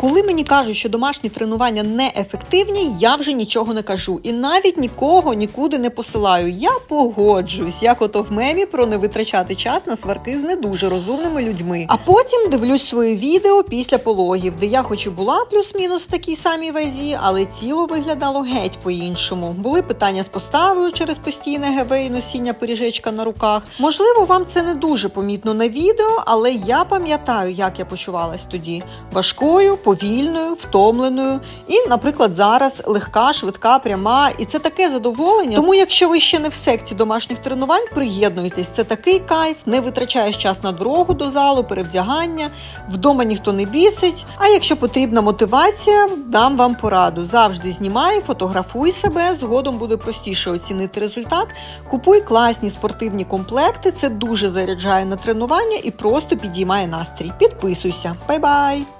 Коли мені кажуть, що домашні тренування неефективні, я вже нічого не кажу. І навіть нікого нікуди не посилаю. Я погоджуюсь, як ото в мемі про не витрачати час на сварки з не дуже розумними людьми. А потім дивлюсь своє відео після пологів, де я хоч і була плюс-мінус в такій самій вазі, але тіло виглядало геть по-іншому. Були питання з поставою через постійне ГВ і носіння пиріжечка на руках. Можливо, вам це не дуже помітно на відео, але я пам'ятаю, як я почувалась тоді важкою, повільною, втомленою. І, наприклад, зараз легка, швидка, пряма. І це таке задоволення. Тому, якщо ви ще не в секті домашніх тренувань, приєднуйтесь. Це такий кайф, не витрачаєш час на дорогу до залу, перевдягання. Вдома ніхто не бісить. А якщо потрібна мотивація, дам вам пораду. Завжди знімай, фотографуй себе. Згодом буде простіше оцінити результат. Купуй класні спортивні комплекти. Це дуже заряджає на тренування і просто підіймає настрій. Підписуйся. Бай-бай!